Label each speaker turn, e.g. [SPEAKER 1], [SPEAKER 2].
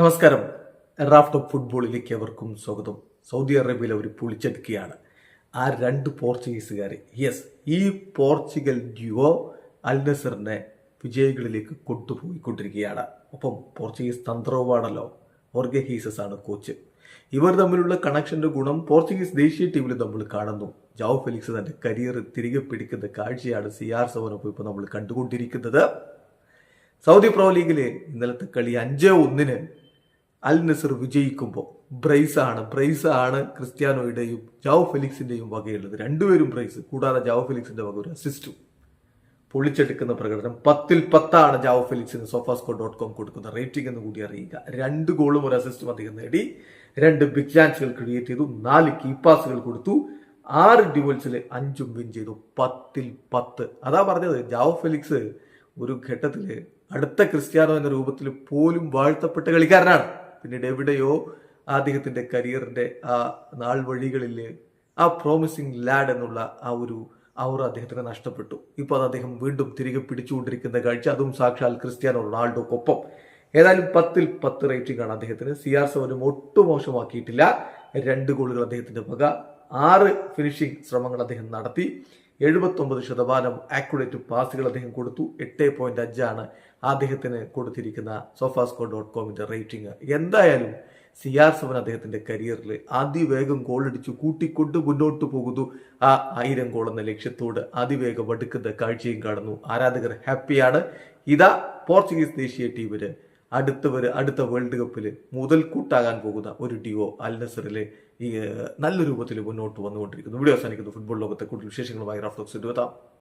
[SPEAKER 1] നമസ്കാരം. Raft of ഫുട്ബോളിലേക്ക് അവർക്കും സ്വാഗതം. സൗദി അറേബ്യയിലെ ഒരു പൊളിച്ചെടുക്കുകയാണ്. ആ രണ്ട് പോർച്ചുഗീസുകാർ യെസ് ഈ പോർച്ചുഗൽ ഡ്യുവോ അൽ നസറിനെ വിജയികളിലേക്ക് കൊണ്ടുപോയിക്കൊണ്ടിരിക്കുകയാണ്. ഒപ്പം പോർച്ചുഗീസ് തന്ത്രവുമാണല്ലോ ഓർഗെ ഹീസസ് ആണ് കോച്ച്. ഇവർ തമ്മിലുള്ള കണക്ഷന്റെ ഗുണം പോർച്ചുഗീസ് ദേശീയ ടീമിൽ നമ്മൾ കാണുന്നു. ജാവോ ഫെലിക്സ് തന്റെ കരിയർ തിരികെ പിടിക്കുന്ന കാഴ്ചയാണ് സി ആർ സെവനൊപ്പം ഇപ്പോൾ നമ്മൾ കണ്ടുകൊണ്ടിരിക്കുന്നത്. സൗദി പ്രോ ലീഗിലെ ഇന്നലത്തെ കളി അഞ്ച് ഒന്നിന് അൽ നസർ വിജയിക്കുമ്പോൾ ബ്രൈസ് ആണ് ബ്രൈസ് ആണ് ക്രിസ്ത്യാനോയുടെയും ജാവോ ഫെലിക്സിന്റെയും വകയുള്ളത്. രണ്ടുപേരും ബ്രൈസ് കൂടാതെ ജാവോ ഫെലിക്സിന്റെ വക ഒരു അസിസ്റ്റും പൊളിച്ചെടുക്കുന്ന പ്രകടനം പത്തിൽ പത്താണ് ജാവോ ഫെലിക്സിന് സോഫാസ്കോ ഡോട്ട് കോം കൊടുക്കുന്ന റേറ്റിംഗ് എന്ന് കൂടി അറിയുക. രണ്ട് ഗോളും ഒരു അസിസ്റ്റും അദ്ദേഹം നേടി. രണ്ട് ബിഗ് ചാൻസുകൾ ക്രിയേറ്റ് ചെയ്തു. നാല് കീ പാസുകൾ കൊടുത്തു. ആറ് ഡ്യൂവൽസിൽ അഞ്ചും വിൻ ചെയ്തു. പത്തിൽ പത്ത്. അതാ പറഞ്ഞത്. ജാവോ ഫെലിക്സ് ഒരു ഘട്ടത്തിൽ അടുത്ത ക്രിസ്ത്യാനോ എന്ന രൂപത്തിൽ പോലും വാഴ്ത്തപ്പെട്ട കളിക്കാരനാണ്. പിന്നീട് എവിടെയോ അദ്ദേഹത്തിന്റെ കരിയറിന്റെ ആ നാൾ വഴികളിൽ ആ പ്രോമിസിങ് ലാഡ് എന്നുള്ള ആ ഒരു അവർ അദ്ദേഹത്തിന് നഷ്ടപ്പെട്ടു. ഇപ്പോൾ അത് അദ്ദേഹം വീണ്ടും തിരികെ പിടിച്ചുകൊണ്ടിരിക്കുന്ന കാഴ്ച. അതും സാക്ഷാൽ ക്രിസ്ത്യാനോ റൊണാൾഡോക്കൊപ്പം. ഏതായാലും പത്തിൽ പത്ത് റേറ്റിംഗ് ആണ് അദ്ദേഹത്തിന്. സി ആർ സെവനും ഒട്ടും മോശമാക്കിയിട്ടില്ല. രണ്ട് ഗോളുകൾ അദ്ദേഹത്തിന്റെ വക. ആറ് ഫിനിഷിംഗ് ശ്രമങ്ങൾ അദ്ദേഹം നടത്തി. എഴുപത്തൊമ്പത് ശതമാനം ആക്യുറേറ്റ് പാസുകൾ അദ്ദേഹം കൊടുത്തു. എട്ട് പോയിന്റ് അഞ്ചാണ് അദ്ദേഹത്തിന് കൊടുത്തിരിക്കുന്ന സോഫാസ്കോ ഡോട്ട് കോമിന്റെ റേറ്റിംഗ് എന്തായാലും സി ആർ സെവൻ അദ്ദേഹത്തിന്റെ കരിയറിൽ അതിവേഗം ഗോളടിച്ചു കൂട്ടിക്കൊണ്ട് മുന്നോട്ട് പോകുന്നു. ആ ആയിരം ഗോൾ എന്ന ലക്ഷ്യത്തോട് അതിവേഗം അടുക്കുന്ന കാഴ്ചയും കാണുന്നു. ആരാധകർ ഹാപ്പിയാണ് ഇതാ പോർച്ചുഗീസ് ദേശീയ ടീമിന് അടുത്തവര് അടുത്ത വേൾഡ് കപ്പിൽ മുതൽക്കൂട്ടാകാൻ പോകുന്ന ഒരു ഡിയോ അൽ നസറിലെ ഈ നല്ല രൂപത്തിൽ മുന്നോട്ട് വന്നുകൊണ്ടിരിക്കുന്നു. വീഡിയോ അവസാനിക്കുന്നു. ഫുട്ബോൾ ലോകത്തെ കൂടുതൽ വിശേഷങ്ങളുമായി റഫ്ലോക്സ് എത്താം